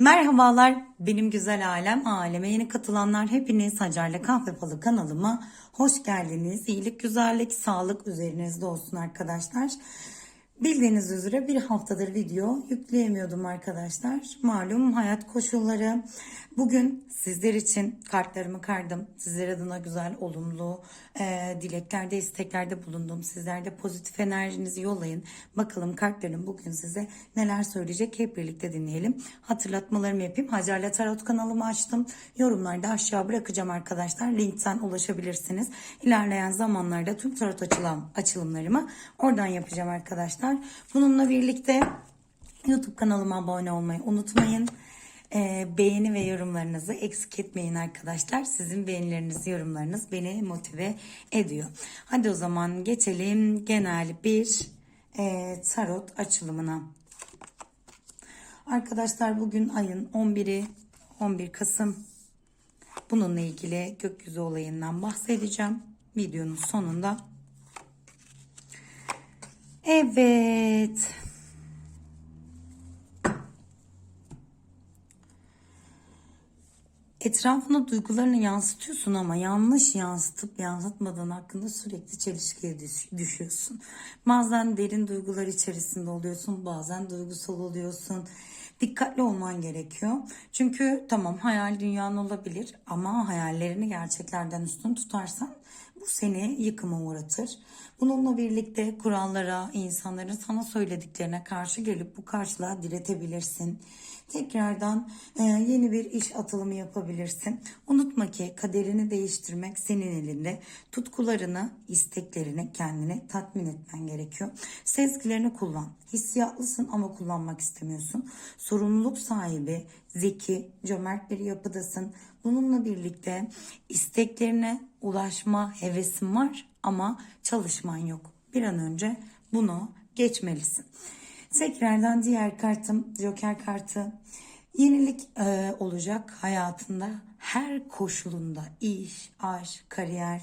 Merhabalar benim güzel alem aleme yeni katılanlar hepiniz Hacer'le Kahve Falı kanalıma hoş geldiniz. İyilik, güzellik, sağlık üzerinizde olsun arkadaşlar. Bildiğiniz üzere bir haftadır video yükleyemiyordum arkadaşlar. Malum hayat koşulları. Bugün sizler için kartlarımı kardım. Sizler adına güzel, olumlu e, dileklerde, isteklerde bulundum. Sizler de pozitif enerjinizi yollayın. Bakalım kartlarım bugün size neler söyleyecek hep birlikte dinleyelim. Hatırlatmalarımı yapayım. Hacer'le Tarot kanalımı açtım. Yorumlarda aşağı bırakacağım arkadaşlar. Linkten ulaşabilirsiniz. İlerleyen zamanlarda tüm tarot açılan açılımlarımı oradan yapacağım arkadaşlar. Bununla birlikte YouTube kanalıma abone olmayı unutmayın. Ee, beğeni ve yorumlarınızı eksik etmeyin arkadaşlar. Sizin beğenileriniz, yorumlarınız beni motive ediyor. Hadi o zaman geçelim genel bir e, tarot açılımına. Arkadaşlar bugün ayın 11'i 11 Kasım. Bununla ilgili gökyüzü olayından bahsedeceğim videonun sonunda. Evet. Etrafına duygularını yansıtıyorsun ama yanlış yansıtıp yansıtmadığın hakkında sürekli çelişkiye düş- düşüyorsun. Bazen derin duygular içerisinde oluyorsun, bazen duygusal oluyorsun. Dikkatli olman gerekiyor. Çünkü tamam hayal dünyan olabilir ama hayallerini gerçeklerden üstün tutarsan bu seni yıkıma uğratır. Bununla birlikte kurallara, insanların sana söylediklerine karşı gelip bu karşılığa diretebilirsin. Tekrardan e, yeni bir iş atılımı yapabilirsin. Unutma ki kaderini değiştirmek senin elinde. Tutkularını, isteklerini kendine tatmin etmen gerekiyor. Sezgilerini kullan. Hissiyatlısın ama kullanmak istemiyorsun. Sorumluluk sahibi, zeki, cömert bir yapıdasın. Bununla birlikte isteklerine ulaşma hevesin var ama çalışman yok. Bir an önce bunu geçmelisin. Tekrardan diğer kartım Joker kartı. Yenilik e, olacak hayatında her koşulunda iş, aşk, kariyer,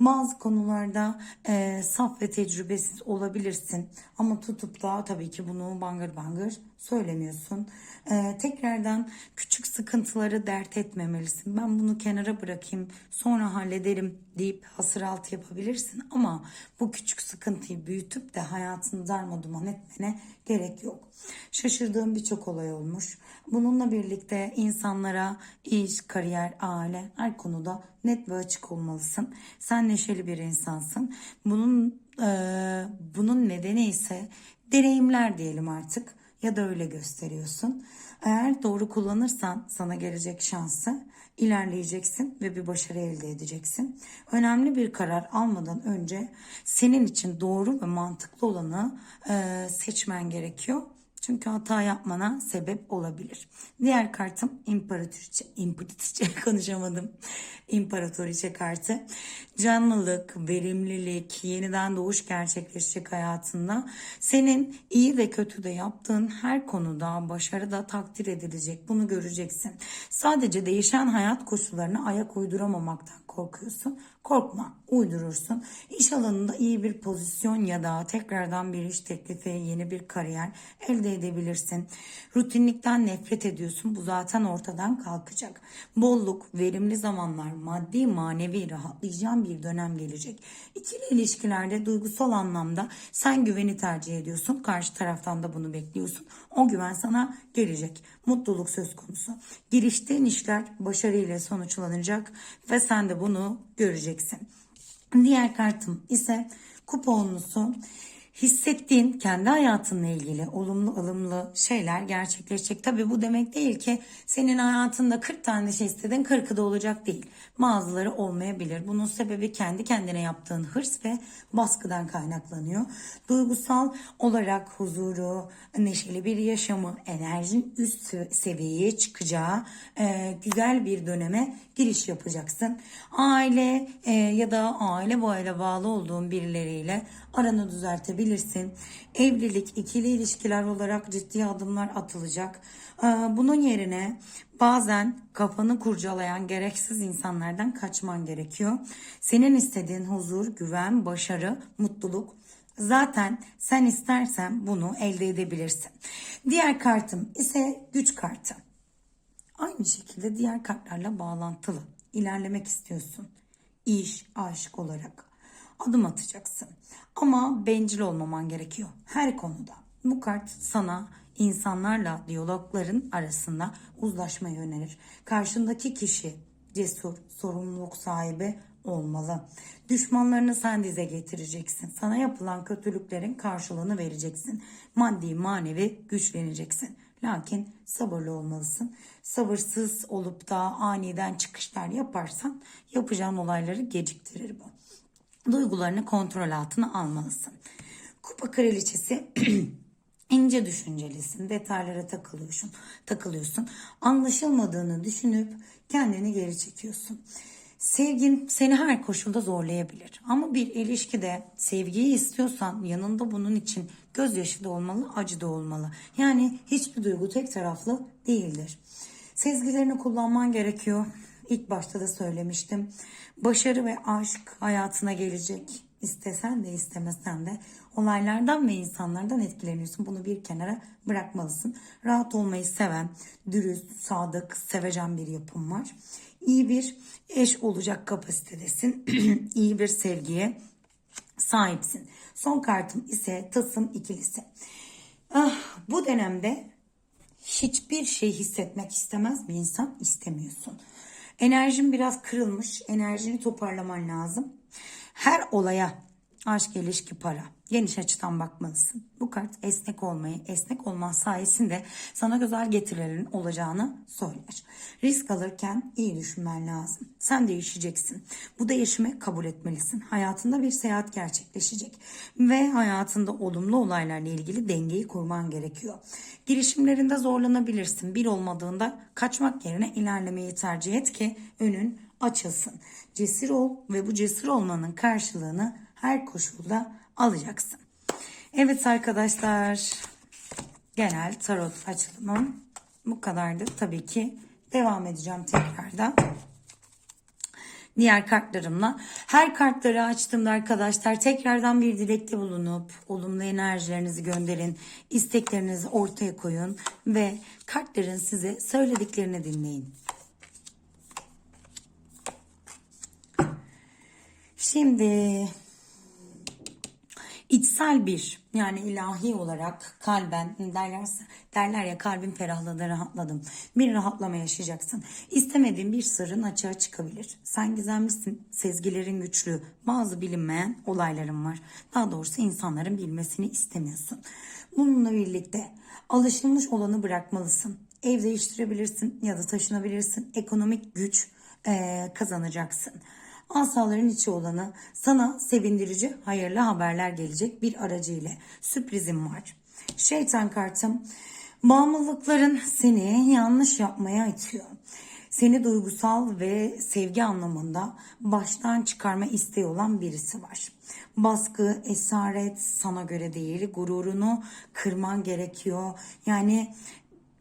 bazı konularda e, saf ve tecrübesiz olabilirsin ama tutup da tabii ki bunu bangır bangır söylemiyorsun. E, tekrardan küçük sıkıntıları dert etmemelisin. Ben bunu kenara bırakayım sonra hallederim deyip hasır altı yapabilirsin ama bu küçük sıkıntıyı büyütüp de hayatını darmaduman etmene gerek yok. Şaşırdığım birçok olay olmuş. Bununla birlikte insanlara iş, kariyer, aile her konuda net ve açık olmalısın. Sen neşeli bir insansın. Bunun e, bunun nedeni ise deneyimler diyelim artık ya da öyle gösteriyorsun. Eğer doğru kullanırsan sana gelecek şansı ilerleyeceksin ve bir başarı elde edeceksin. Önemli bir karar almadan önce senin için doğru ve mantıklı olanı e, seçmen gerekiyor. Çünkü hata yapmana sebep olabilir. Diğer kartım imparatoriçe, imparatoriçe konuşamadım. İmparatoriçe kartı. Canlılık, verimlilik, yeniden doğuş gerçekleşecek hayatında. Senin iyi ve kötü de yaptığın her konuda başarı da takdir edilecek. Bunu göreceksin. Sadece değişen hayat koşullarına ayak uyduramamaktan korkuyorsun. Korkma, uydurursun. İş alanında iyi bir pozisyon ya da tekrardan bir iş teklifi, yeni bir kariyer elde edebilirsin. Rutinlikten nefret ediyorsun. Bu zaten ortadan kalkacak. Bolluk, verimli zamanlar, maddi manevi rahatlayacağın bir dönem gelecek. İkili ilişkilerde duygusal anlamda sen güveni tercih ediyorsun. Karşı taraftan da bunu bekliyorsun. O güven sana gelecek. Mutluluk söz konusu. Giriştiğin işler başarıyla sonuçlanacak ve sen de bunu göreceksin. Diğer kartım ise kuponlusu hissettiğin kendi hayatınla ilgili olumlu ılımlı şeyler gerçekleşecek. Tabii bu demek değil ki senin hayatında 40 tane şey istedin 40'ı da olacak değil. Bazıları olmayabilir. Bunun sebebi kendi kendine yaptığın hırs ve baskıdan kaynaklanıyor. Duygusal olarak huzuru, neşeli bir yaşamı, enerjin üst seviyeye çıkacağı e, güzel bir döneme giriş yapacaksın. Aile e, ya da aile boyuyla bağlı olduğun birileriyle aranı düzeltebilirsin. Evlilik, ikili ilişkiler olarak ciddi adımlar atılacak. Ee, Bunun yerine bazen kafanı kurcalayan gereksiz insanlardan kaçman gerekiyor. Senin istediğin huzur, güven, başarı, mutluluk Zaten sen istersen bunu elde edebilirsin. Diğer kartım ise güç kartı. Aynı şekilde diğer kartlarla bağlantılı. İlerlemek istiyorsun. İş, aşk olarak adım atacaksın. Ama bencil olmaman gerekiyor her konuda. Bu kart sana insanlarla diyalogların arasında uzlaşmayı önerir. Karşındaki kişi cesur, sorumluluk sahibi olmalı. Düşmanlarını sen dize getireceksin. Sana yapılan kötülüklerin karşılığını vereceksin. Maddi manevi güçleneceksin. Lakin sabırlı olmalısın. Sabırsız olup da aniden çıkışlar yaparsan yapacağın olayları geciktirir bu. Duygularını kontrol altına almalısın. Kupa kraliçesi ince düşüncelisin, detaylara takılıyorsun, takılıyorsun. Anlaşılmadığını düşünüp kendini geri çekiyorsun. Sevgin seni her koşulda zorlayabilir. Ama bir ilişkide sevgiyi istiyorsan yanında bunun için gözyaşı da olmalı, acı da olmalı. Yani hiçbir duygu tek taraflı değildir. Sezgilerini kullanman gerekiyor. İlk başta da söylemiştim. Başarı ve aşk hayatına gelecek. İstesen de istemesen de olaylardan ve insanlardan etkileniyorsun. Bunu bir kenara bırakmalısın. Rahat olmayı seven, dürüst, sadık, sevecen bir yapım var. İyi bir eş olacak kapasitedesin. İyi bir sevgiye sahipsin. Son kartım ise tasım ikilisi. Ah, bu dönemde hiçbir şey hissetmek istemez bir insan istemiyorsun. Enerjin biraz kırılmış. Enerjini toparlaman lazım. Her olaya aşk, ilişki, para geniş açıdan bakmalısın. Bu kart esnek olmayı, esnek olman sayesinde sana güzel getirilerin olacağını söyler. Risk alırken iyi düşünmen lazım. Sen değişeceksin. Bu değişimi kabul etmelisin. Hayatında bir seyahat gerçekleşecek ve hayatında olumlu olaylarla ilgili dengeyi kurman gerekiyor. Girişimlerinde zorlanabilirsin. Bir olmadığında kaçmak yerine ilerlemeyi tercih et ki önün açılsın. Cesur ol ve bu cesur olmanın karşılığını her koşulda alacaksın. Evet arkadaşlar genel tarot açılımım bu kadardı. Tabii ki devam edeceğim tekrardan. Diğer kartlarımla. Her kartları açtığımda arkadaşlar tekrardan bir dilekte bulunup olumlu enerjilerinizi gönderin. isteklerinizi ortaya koyun ve kartların size söylediklerini dinleyin. Şimdi içsel bir yani ilahi olarak kalben derlerse derler ya kalbim ferahladı rahatladım. Bir rahatlama yaşayacaksın. İstemediğin bir sırrın açığa çıkabilir. Sen gizemlisin. Sezgilerin güçlü. Bazı bilinmeyen olayların var. Daha doğrusu insanların bilmesini istemiyorsun. Bununla birlikte alışılmış olanı bırakmalısın. Ev değiştirebilirsin ya da taşınabilirsin. Ekonomik güç eee, kazanacaksın. Asaların içi olanı sana sevindirici hayırlı haberler gelecek bir aracı ile sürprizim var. Şeytan kartım bağımlılıkların seni yanlış yapmaya itiyor. Seni duygusal ve sevgi anlamında baştan çıkarma isteği olan birisi var. Baskı, esaret sana göre değil, gururunu kırman gerekiyor. Yani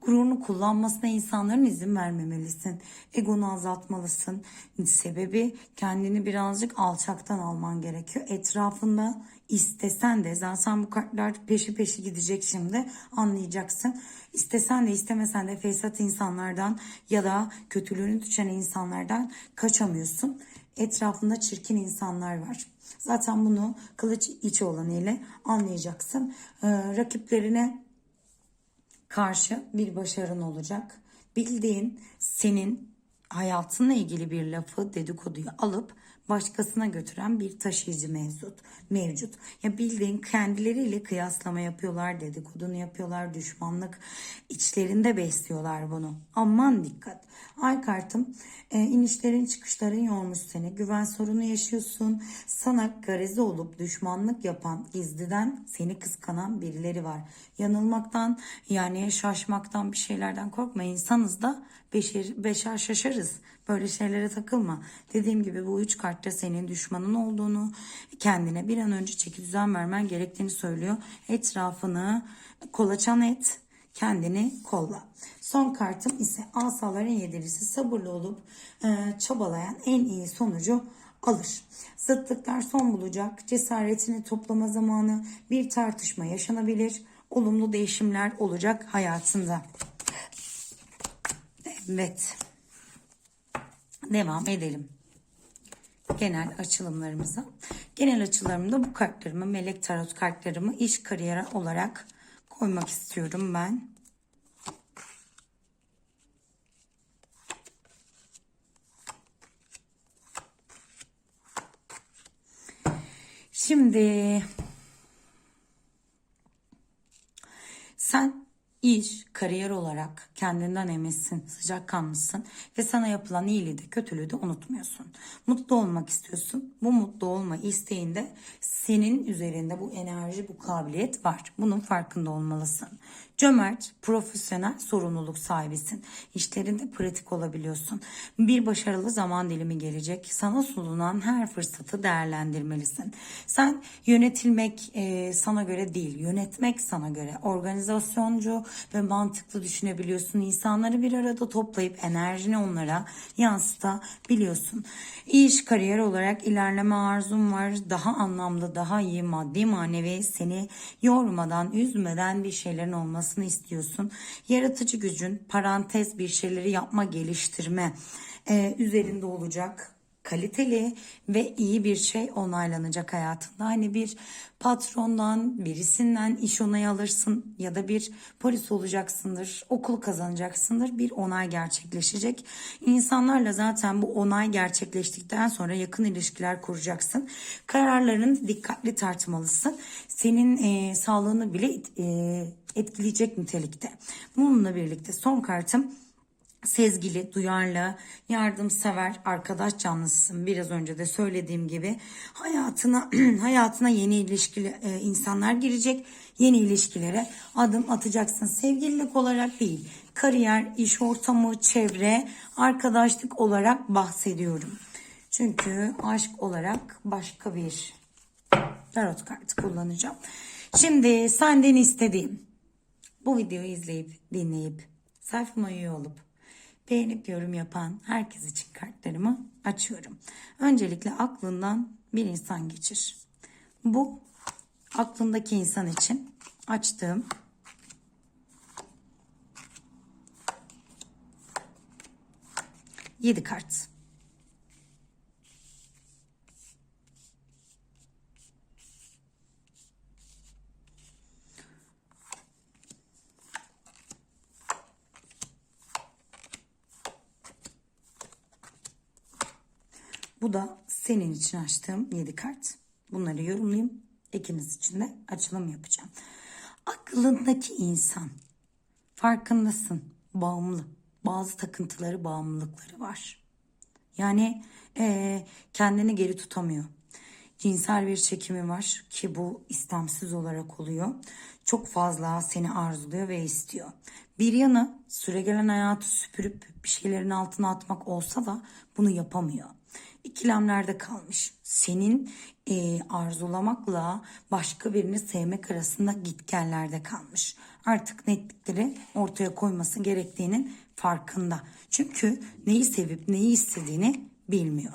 Gururunu kullanmasına insanların izin vermemelisin. Egonu azaltmalısın. Sebebi kendini birazcık alçaktan alman gerekiyor. Etrafında istesen de zaten bu kartlar peşi peşi gidecek şimdi anlayacaksın. İstesen de istemesen de fesat insanlardan ya da kötülüğünü düşen insanlardan kaçamıyorsun. Etrafında çirkin insanlar var. Zaten bunu kılıç içi olanı ile anlayacaksın. Ee, rakiplerine karşı bir başarın olacak. Bildiğin senin hayatınla ilgili bir lafı dedikoduyu alıp başkasına götüren bir taşıyıcı mevcut. Mevcut. Ya bildiğin kendileriyle kıyaslama yapıyorlar, dedikodunu yapıyorlar, düşmanlık içlerinde besliyorlar bunu. Aman dikkat. Ay kartım e, inişlerin çıkışların yormuş seni. Güven sorunu yaşıyorsun. Sana garezi olup düşmanlık yapan gizliden seni kıskanan birileri var. Yanılmaktan yani şaşmaktan bir şeylerden korkma. İnsanız da beşer, beşer şaşarız. Böyle şeylere takılma. Dediğim gibi bu üç kartta senin düşmanın olduğunu, kendine bir an önce çeki düzen vermen gerektiğini söylüyor. Etrafını kolaçan et, kendini kolla. Son kartım ise asaların yedilisi sabırlı olup e, çabalayan en iyi sonucu alır. Zıtlıklar son bulacak. Cesaretini toplama zamanı bir tartışma yaşanabilir. Olumlu değişimler olacak hayatında. Evet. Devam edelim. Genel açılımlarımıza. Genel açılımda bu kartlarımı, melek tarot kartlarımı iş kariyer olarak koymak istiyorum ben. Şimdi sen iş, kariyer olarak kendinden eminsin, sıcakkanlısın ve sana yapılan iyiliği de kötülüğü de unutmuyorsun. Mutlu olmak istiyorsun. Bu mutlu olma isteğinde senin üzerinde bu enerji, bu kabiliyet var. Bunun farkında olmalısın. Cömert, profesyonel sorumluluk sahibisin. İşlerinde pratik olabiliyorsun. Bir başarılı zaman dilimi gelecek. Sana sunulan her fırsatı değerlendirmelisin. Sen yönetilmek e, sana göre değil, yönetmek sana göre. Organizasyoncu ve mantıklı düşünebiliyorsun. İnsanları bir arada toplayıp enerjini onlara yansıtabiliyorsun. İş, kariyer olarak ilerleme arzun var. Daha anlamlı, daha iyi maddi manevi seni yormadan, üzmeden bir şeylerin olmasını istiyorsun. Yaratıcı gücün, parantez bir şeyleri yapma, geliştirme e, üzerinde olacak kaliteli ve iyi bir şey onaylanacak hayatında. Hani bir patrondan, birisinden iş onayı alırsın ya da bir polis olacaksındır, okul kazanacaksındır. Bir onay gerçekleşecek. İnsanlarla zaten bu onay gerçekleştikten sonra yakın ilişkiler kuracaksın. Kararlarını dikkatli tartmalısın. Senin e, sağlığını bile e, etkileyecek nitelikte. Bununla birlikte son kartım sezgili, duyarlı, yardımsever, arkadaş canlısısın. Biraz önce de söylediğim gibi hayatına hayatına yeni ilişkili e, insanlar girecek. Yeni ilişkilere adım atacaksın. Sevgililik olarak değil, kariyer, iş ortamı, çevre, arkadaşlık olarak bahsediyorum. Çünkü aşk olarak başka bir tarot kartı kullanacağım. Şimdi senden istediğim bu videoyu izleyip dinleyip sayfama üye olup beğenip yorum yapan herkes için kartlarımı açıyorum. Öncelikle aklından bir insan geçir. Bu aklındaki insan için açtığım yedi kart. Bu da senin için açtığım 7 kart. Bunları yorumlayayım. İkiniz için de açılım yapacağım. Aklındaki insan. Farkındasın. Bağımlı. Bazı takıntıları, bağımlılıkları var. Yani eee, kendini geri tutamıyor. Cinsel bir çekimi var ki bu istemsiz olarak oluyor. Çok fazla seni arzuluyor ve istiyor. Bir yanı süregelen hayatı süpürüp bir şeylerin altına atmak olsa da bunu yapamıyor ikilemlerde kalmış. Senin e, arzulamakla başka birini sevmek arasında gitgellerde kalmış. Artık netlikleri ortaya koyması gerektiğinin farkında. Çünkü neyi sevip neyi istediğini bilmiyor.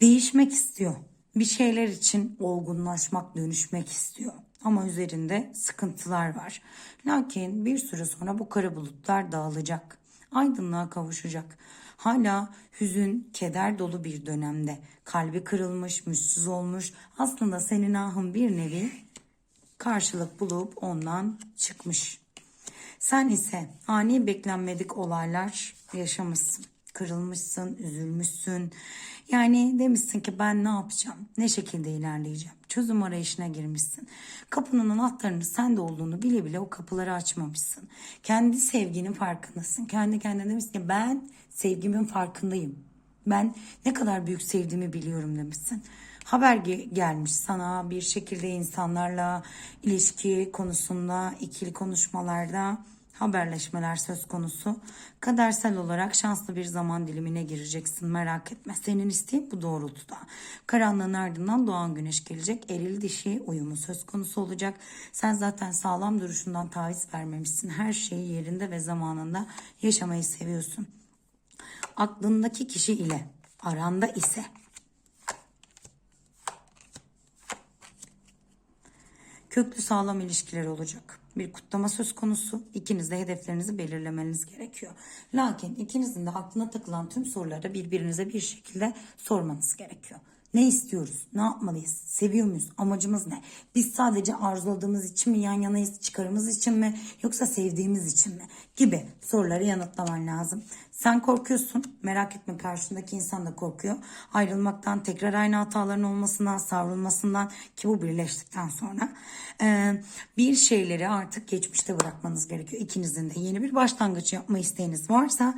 Değişmek istiyor. Bir şeyler için olgunlaşmak, dönüşmek istiyor. Ama üzerinde sıkıntılar var. Lakin bir süre sonra bu kara bulutlar dağılacak. Aydınlığa kavuşacak hala hüzün, keder dolu bir dönemde. Kalbi kırılmış, mutsuz olmuş. Aslında senin ahın bir nevi karşılık bulup ondan çıkmış. Sen ise ani beklenmedik olaylar yaşamışsın. Kırılmışsın, üzülmüşsün. Yani demişsin ki ben ne yapacağım? Ne şekilde ilerleyeceğim? Çözüm arayışına girmişsin. Kapının anahtarının sende olduğunu bile bile o kapıları açmamışsın. Kendi sevginin farkındasın. Kendi kendine demişsin ki ben sevgimin farkındayım. Ben ne kadar büyük sevdiğimi biliyorum demişsin. Haber ge- gelmiş sana bir şekilde insanlarla ilişki konusunda, ikili konuşmalarda haberleşmeler söz konusu. Kadersel olarak şanslı bir zaman dilimine gireceksin merak etme. Senin isteğin bu doğrultuda. Karanlığın ardından doğan güneş gelecek. Eril dişi uyumu söz konusu olacak. Sen zaten sağlam duruşundan taviz vermemişsin. Her şeyi yerinde ve zamanında yaşamayı seviyorsun. Aklındaki kişi ile aranda ise köklü sağlam ilişkiler olacak. Bir kutlama söz konusu. İkiniz de hedeflerinizi belirlemeniz gerekiyor. Lakin ikinizin de aklına takılan tüm soruları birbirinize bir şekilde sormanız gerekiyor. Ne istiyoruz? Ne yapmalıyız? Seviyor muyuz? Amacımız ne? Biz sadece arzuladığımız için mi yan yanayız? Çıkarımız için mi? Yoksa sevdiğimiz için mi? Gibi soruları yanıtlaman lazım. Sen korkuyorsun. Merak etme karşındaki insan da korkuyor. Ayrılmaktan, tekrar aynı hataların olmasından, savrulmasından ki bu birleştikten sonra e, bir şeyleri artık geçmişte bırakmanız gerekiyor. İkinizin de yeni bir başlangıç yapma isteğiniz varsa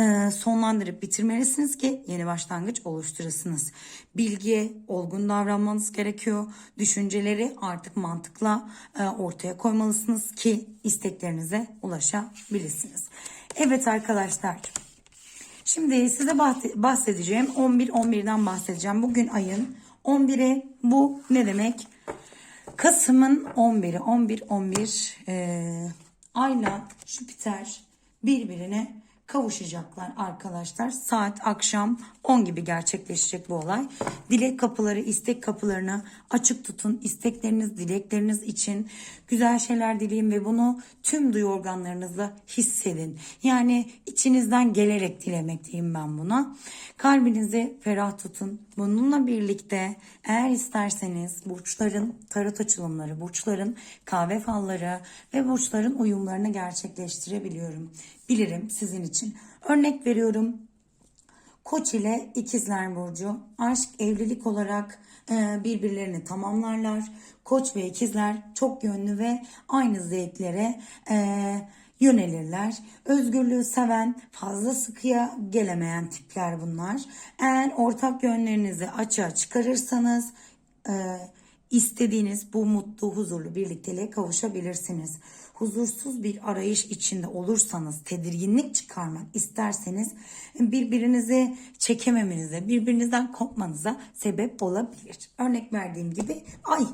e, sonlandırıp bitirmelisiniz ki yeni başlangıç oluşturasınız. Bilgiye olgun davranmanız gerekiyor. Düşünceleri artık mantıkla e, ortaya koymalısınız ki isteklerinize ulaşabilirsiniz. Evet arkadaşlar. Şimdi size bahse- bahsedeceğim 11-11'den bahsedeceğim. Bugün ayın 11'i bu ne demek? Kasım'ın 11'i 11-11 e, ayla Jüpiter birbirine kavuşacaklar arkadaşlar. Saat akşam 10 gibi gerçekleşecek bu olay. Dilek kapıları, istek kapılarını açık tutun. İstekleriniz, dilekleriniz için güzel şeyler dileyin ve bunu tüm duyu organlarınızla hissedin. Yani içinizden gelerek dilemek diyeyim ben buna. Kalbinizi ferah tutun. Bununla birlikte eğer isterseniz burçların tarot açılımları, burçların kahve falları ve burçların uyumlarını gerçekleştirebiliyorum. Bilirim sizin için. Örnek veriyorum. Koç ile ikizler burcu aşk evlilik olarak e, birbirlerini tamamlarlar. Koç ve ikizler çok yönlü ve aynı zevklere e, yönelirler. Özgürlüğü seven, fazla sıkıya gelemeyen tipler bunlar. Eğer ortak yönlerinizi açığa çıkarırsanız e, istediğiniz bu mutlu, huzurlu birlikteliğe kavuşabilirsiniz. Huzursuz bir arayış içinde olursanız, tedirginlik çıkarmak isterseniz birbirinizi çekememenize, birbirinizden kopmanıza sebep olabilir. Örnek verdiğim gibi ay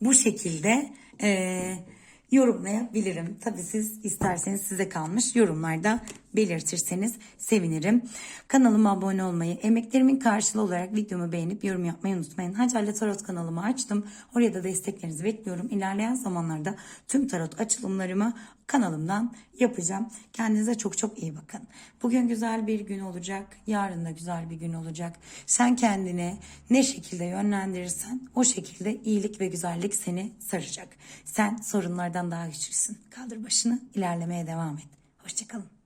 bu şekilde eee, yorumlayabilirim. Tabii siz isterseniz size kalmış yorumlarda belirtirseniz sevinirim. Kanalıma abone olmayı, emeklerimin karşılığı olarak videomu beğenip yorum yapmayı unutmayın. Hacerle Tarot kanalımı açtım. Oraya da desteklerinizi bekliyorum. İlerleyen zamanlarda tüm tarot açılımlarımı kanalımdan yapacağım. Kendinize çok çok iyi bakın. Bugün güzel bir gün olacak. Yarın da güzel bir gün olacak. Sen kendini ne şekilde yönlendirirsen o şekilde iyilik ve güzellik seni saracak. Sen sorunlardan daha güçlüsün. Kaldır başını ilerlemeye devam et. Hoşçakalın.